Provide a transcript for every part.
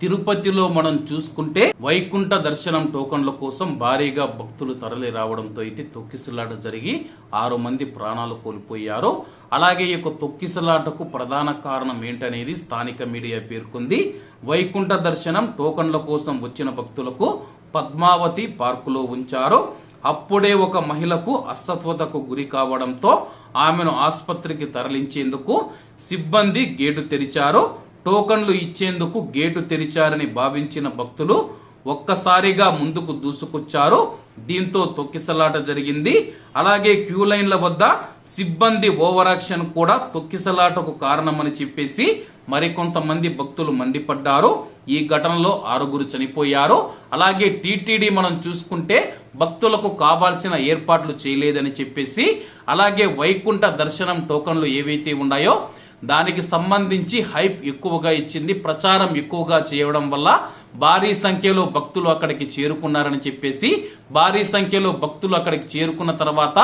తిరుపతిలో మనం చూసుకుంటే వైకుంఠ దర్శనం టోకన్ల కోసం భారీగా భక్తులు తరలి రావడంతో అయితే తొక్కిసలాట జరిగి ఆరు మంది ప్రాణాలు కోల్పోయారు. అలాగే ఈ యొక్క తొక్కిసలాటకు ప్రధాన కారణం ఏంటనేది స్థానిక మీడియా పేర్కొంది. వైకుంఠ దర్శనం టోకన్ల కోసం వచ్చిన భక్తులకు పద్మావతి పార్కులో ఉంచారు. అప్పుడే ఒక మహిళకు అస్వస్థతకు గురి కావడంతో ఆమెను ఆసుపత్రికి తరలించేందుకు సిబ్బంది గేటు తెరిచారు. టోకన్లు ఇచ్చేందుకు గేటు తెరిచారని భావించిన భక్తులు ఒక్కసారిగా ముందుకు దూసుకొచ్చారు. దీంతో తొక్కిసలాట జరిగింది. అలాగే క్యూ లైన్ల వద్ద సిబ్బంది ఓవరాక్షన్ కూడా తొక్కిసలాటకు కారణమని చెప్పేసి మరికొంతమంది భక్తులు మండిపడ్డారు. ఈ ఘటనలో ఆరుగురు చనిపోయారు. అలాగే టీటీడీ మనం చూసుకుంటే భక్తులకు కావాల్సిన ఏర్పాట్లు చేయలేదని చెప్పేసి అలాగే వైకుంఠ దర్శనం టోకన్లు ఏవైతే ఉన్నాయో దానికి సంబంధించి హైప్ ఎక్కువగా ఇచ్చింది ప్రచారం ఎక్కువగా చేయడం వల్ల భారీ సంఖ్యలో భక్తులు అక్కడికి చేరుకున్నారని చెప్పేసి భారీ సంఖ్యలో భక్తులు అక్కడికి చేరుకున్న తర్వాత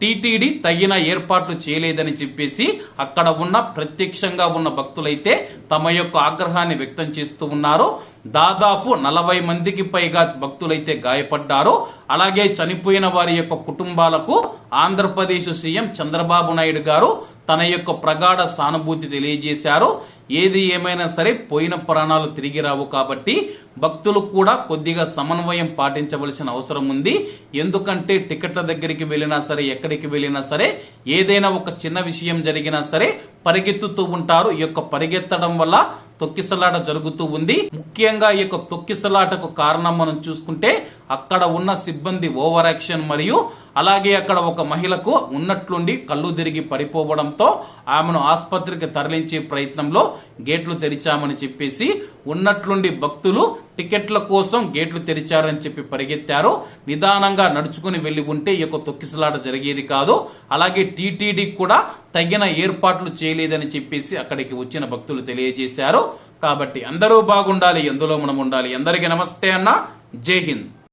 టీటీడీ తగిన ఏర్పాట్లు చేయలేదని చెప్పేసి అక్కడ ఉన్న ప్రత్యక్షంగా ఉన్న భక్తులైతే తమ యొక్క ఆగ్రహాన్ని వ్యక్తం చేస్తూ ఉన్నారు. దాదాపు నలభై మందికి పైగా భక్తులైతే గాయపడ్డారు. అలాగే చనిపోయిన వారి యొక్క కుటుంబాలకు ఆంధ్రప్రదేశ్ సీఎం చంద్రబాబు నాయుడు గారు తన యొక్క ప్రగాఢ సానుభూతి తెలియజేశారు. ఏది ఏమైనా సరే పోయిన ప్రాణాలు తిరిగి రావు కాబట్టి భక్తులు కూడా కొద్దిగా సమన్వయం పాటించవలసిన అవసరం ఉంది. ఎందుకంటే టికెట్ల దగ్గరికి వెళ్ళినా సరే ఎక్కడికి వెళ్ళినా సరే ఏదైనా ఒక చిన్న విషయం జరిగినా సరే పరిగెత్తుతూ ఉంటారు. ఈ యొక్క పరిగెత్తడం వల్ల తొక్కిసలాట జరుగుతూ ఉంది. ముఖ్యంగా ఈ యొక్క తొక్కిసలాటకు కారణం మనం చూసుకుంటే అక్కడ ఉన్న సిబ్బంది ఓవర్ యాక్షన్ మరియు అలాగే అక్కడ ఒక మహిళకు ఉన్నట్లుండి కళ్ళు తిరిగి పడిపోవడంతో ఆమెను ఆసుపత్రికి తరలించే ప్రయత్నంలో గేట్లు తెరిచామని చెప్పేసి ఉన్నట్లుండి భక్తులు టికెట్ల కోసం గేట్లు తెరిచారని చెప్పి పరిగెత్తారు. నిదానంగా నడుచుకుని వెళ్ళి ఉంటే ఈ యొక్క తొక్కిసలాట జరిగేది కాదు. అలాగే టీటీడీ కూడా తగిన ఏర్పాట్లు చేయలేదని చెప్పేసి అక్కడికి వచ్చిన భక్తులు తెలియజేశారు. కాబట్టి అందరూ బాగుండాలి ఎందులో మనం ఉండాలి. అందరికీ నమస్తే అన్న. జై హింద్.